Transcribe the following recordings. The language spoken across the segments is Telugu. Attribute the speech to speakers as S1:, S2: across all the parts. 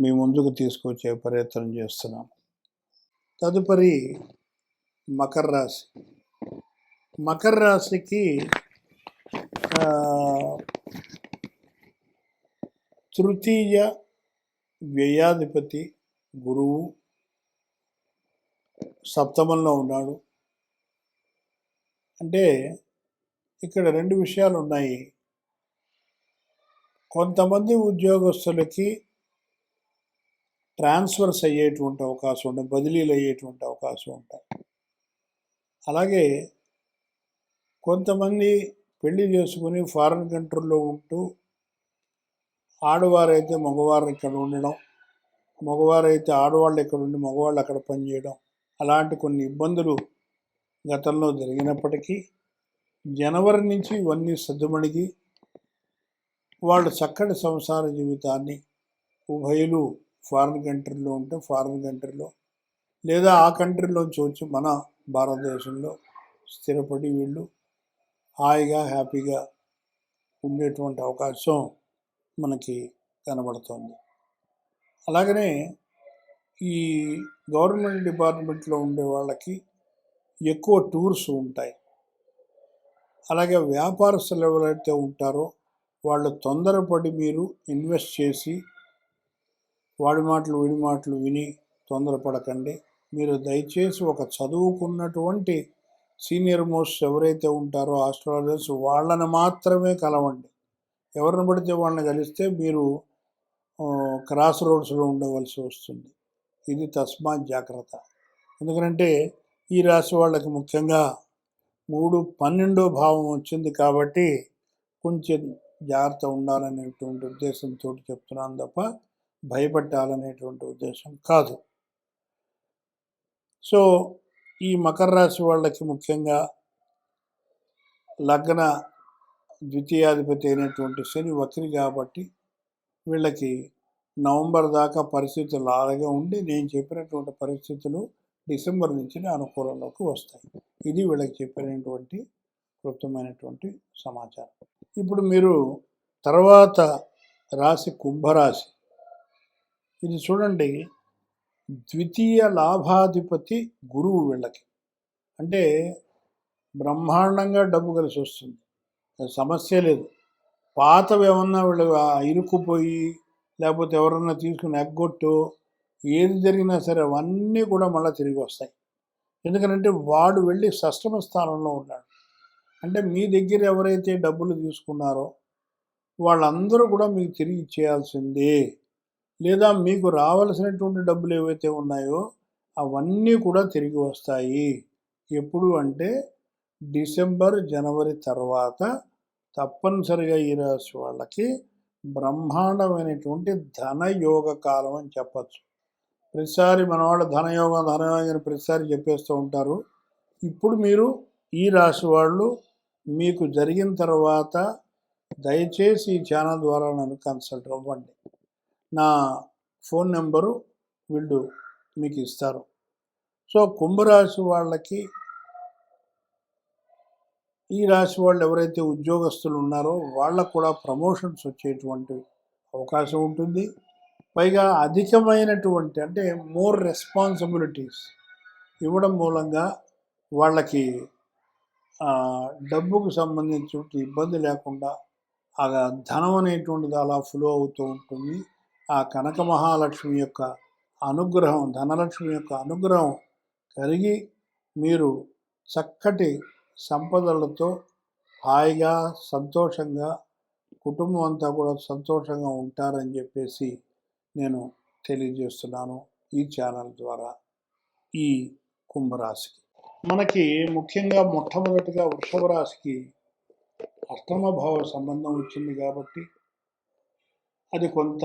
S1: మీ ముందుకు తీసుకొచ్చే ప్రయత్నం చేస్తున్నాం. తదుపరి మకర రాశి. మకర రాశికి తృతీయ వ్యయాధిపతి గురువు సప్తమంలో ఉన్నాడు. అంటే ఇక్కడ రెండు విషయాలు ఉన్నాయి కొంతమంది ఉద్యోగస్తులకి ట్రాన్స్ఫర్స్ అయ్యేటువంటి అవకాశం ఉంటుంది బదిలీలు అయ్యేటువంటి అవకాశం ఉంటాయి. అలాగే కొంతమంది పెళ్ళి చేసుకుని ఫారిన్ కంట్రీలో ఉంటూ ఆడవారైతే మగవారు ఇక్కడ ఉండడం మగవారైతే ఆడవాళ్ళు ఇక్కడ ఉండి మగవాళ్ళు అక్కడ పనిచేయడం అలాంటి కొన్ని ఇబ్బందులు గతంలో జరిగినప్పటికీ జనవరి నుంచి ఇవన్నీ సర్దుమణిగి వాళ్ళు చక్కటి సంసార జీవితాన్ని ఉభయులు ఫారిన్ కంట్రీలో ఉంటే ఫారిన్ కంట్రీలో లేదా ఆ కంట్రీలోంచి వచ్చి మన భారతదేశంలో స్థిరపడి వీళ్ళు హాయిగా హ్యాపీగా ఉండేటువంటి అవకాశం మనకి కనబడుతుంది. అలాగనే ఈ గవర్నమెంట్ డిపార్ట్మెంట్లో ఉండే వాళ్ళకి ఎక్కువ టూర్స్ ఉంటాయి. అలాగే వ్యాపారస్తులు ఎవరైతే ఉంటారో వాళ్ళు తొందరపడి మీరు ఇన్వెస్ట్ చేసి వాడి మాటలు వీడి మాటలు విని తొందరపడకండి. మీరు దయచేసి ఒక చదువుకున్నటువంటి సీనియర్ మోస్ట్ ఎవరైతే ఉంటారో ఆస్ట్రాలజర్స్ వాళ్ళని మాత్రమే కలవండి. ఎవరిని పడితే వాళ్ళని కలిస్తే మీరు క్రాస్ రోడ్స్లో ఉండవలసి వస్తుంది. ఇది తస్మాత్ జాగ్రత్త. ఎందుకంటే ఈ రాశి వాళ్ళకి ముఖ్యంగా మూడు పన్నెండో భావం వచ్చింది కాబట్టి కొంచెం జాగ్రత్త ఉండాలనేటువంటి ఉద్దేశంతో చెప్తున్నాను తప్ప భయపెట్టాలనేటువంటి ఉద్దేశం కాదు. సో ఈ మకర రాశి వాళ్ళకి ముఖ్యంగా లగ్న ద్వితీయాధిపతి అయినటువంటి శని వక్రి కాబట్టి వీళ్ళకి నవంబర్ దాకా పరిస్థితులు అలాగే ఉండి నేను చెప్పినటువంటి పరిస్థితులు డిసెంబర్ నుంచి అనుకూలంలోకి వస్తాయి. ఇది వీళ్ళకి చెప్పినటువంటి క్లుప్తమైనటువంటి సమాచారం. ఇప్పుడు మీరు తర్వాత రాశి కుంభరాశి ఇది చూడండి ద్వితీయ లాభాధిపతి గురువు వీళ్ళకి. అంటే బ్రహ్మాండంగా డబ్బు కలిసి వస్తుంది. సమస్య లేదు. పాతవి ఏమన్నా వీళ్ళు ఇరుక్కుపోయి లేకపోతే ఎవరన్నా తీసుకుని ఎగ్గొట్టు ఏది జరిగినా సరే అవన్నీ కూడా మళ్ళీ తిరిగి వస్తాయి. ఎందుకంటే వాడు వెళ్ళి సష్టమ స్థానంలో ఉన్నాడు. అంటే మీ దగ్గర ఎవరైతే డబ్బులు తీసుకున్నారో వాళ్ళందరూ కూడా మీకు తిరిగి ఇచ్చేయాల్సిందే. లేదా మీకు రావలసినటువంటి డబ్బులు ఏవైతే ఉన్నాయో అవన్నీ కూడా తిరిగి వస్తాయి. ఎప్పుడు అంటే డిసెంబర్ జనవరి తర్వాత తప్పనిసరిగా ఈ రాశి వాళ్ళకి బ్రహ్మాండమైనటువంటి ధనయోగ కాలం అని చెప్పచ్చు. ప్రతిసారి మన వాళ్ళు ధనయోగం ధనయోగం అని ప్రతిసారి చెప్పేస్తూ ఉంటారు. ఇప్పుడు మీరు ఈ రాశి వాళ్ళు మీకు జరిగిన తర్వాత దయచేసి ఈ ఛానల్ ద్వారా నన్ను కన్సల్ట్ అవ్వండి. నా ఫోన్ నెంబరు వీళ్ళు మీకు ఇస్తారు. సో కుంభరాశి వాళ్ళకి ఈ రాశి వాళ్ళు ఎవరైతే ఉద్యోగస్తులు ఉన్నారో వాళ్ళకు కూడా ప్రమోషన్స్ వచ్చేటువంటి అవకాశం ఉంటుంది. పైగా అధికమైనటువంటి అంటే మోర్ రెస్పాన్సిబిలిటీస్ ఇవ్వడం మూలంగా వాళ్ళకి డబ్బుకు సంబంధించిన ఇబ్బంది లేకుండా ఆ ధనం అనేటువంటిది అలా ఫ్లో అవుతూ ఉంటుంది. ఆ కనక మహాలక్ష్మి యొక్క అనుగ్రహం ధనలక్ష్మి యొక్క అనుగ్రహం కలిగి మీరు చక్కటి సంపదలతో హాయిగా సంతోషంగా కుటుంబం అంతా కూడా సంతోషంగా ఉంటారని చెప్పేసి నేను తెలియజేస్తున్నాను ఈ ఛానల్ ద్వారా ఈ కుంభరాశికి. మనకి ముఖ్యంగా మొట్టమొదటిగా వృషభ రాశికి అష్టమభావ సంబంధం వచ్చింది కాబట్టి అది కొంత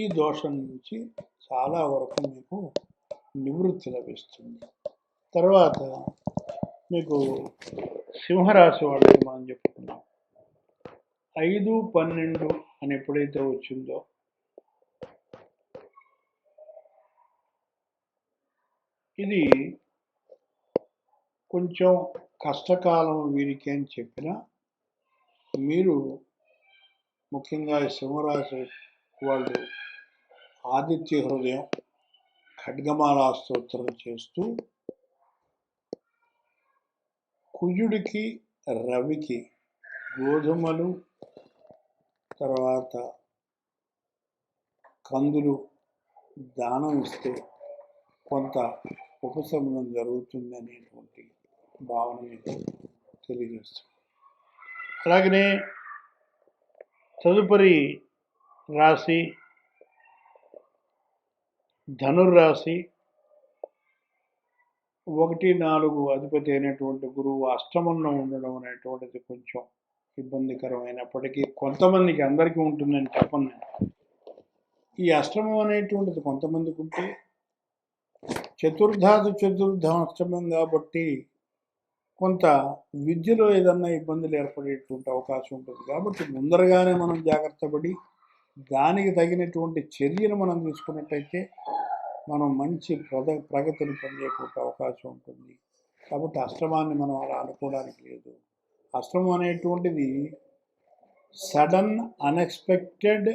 S1: ఈ దోషం నుంచి చాలా వరకు మీకు నివృత్తి లభిస్తుంది. తర్వాత మీకు సింహరాశి వాళ్ళకి మనం చెప్పుకున్నాం. ఐదు పన్నెండు అని ఎప్పుడైతే వచ్చిందో ఇది కొంచెం కష్టకాలం వీరికి అని చెప్పిన మీరు ముఖ్యంగా ఈ సింహరాశి వాళ్ళు ఆదిత్య హృదయం ఖడ్గమాలా స్తోత్రం చేస్తూ కుజుడికి రవికి గోధుమలు తర్వాత కందులు దానం ఇస్తే కొంత ఉపశమనం జరుగుతుంది అనేటువంటి భావన మీకు తెలియజేస్తుంది. అలాగనే తదుపరి రాశి ధనుర్రాశి ఒకటి నాలుగు అధిపతి అయినటువంటి గురువు అష్టమంలో ఉండడం అనేటువంటిది కొంచెం ఇబ్బందికరమైనప్పటికీ కొంతమందికి అందరికీ ఉంటుందని చెప్పను నేను. ఈ అష్టమం అనేటువంటిది కొంతమందికి ఉంటే చతుర్థాది చతుర్థం అష్టమం కాబట్టి కొంత విద్యలో ఏదన్నా ఇబ్బందులు ఏర్పడేటువంటి అవకాశం ఉంటుంది. కాబట్టి ముందరగానే మనం జాగ్రత్త పడి దానికి తగినటువంటి చర్యలు మనం తీసుకున్నట్టయితే మనం మంచి ప్రద ప్రగతిని పొందేటువంటి అవకాశం ఉంటుంది. కాబట్టి అశ్రమాన్ని మనం అలా అనుకోవడానికి లేదు. అశ్రమం అనేటువంటిది సడన్ అన్ఎక్స్పెక్టెడ్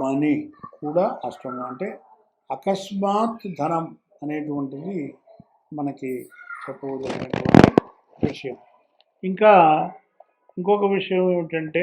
S1: మనీ కూడా అష్టమం అంటే అకస్మాత్ ధనం అనేటువంటిది మనకి చెప్పవలసినటువంటి విషయం. ఇంకా ఇంకొక విషయం ఏమిటంటే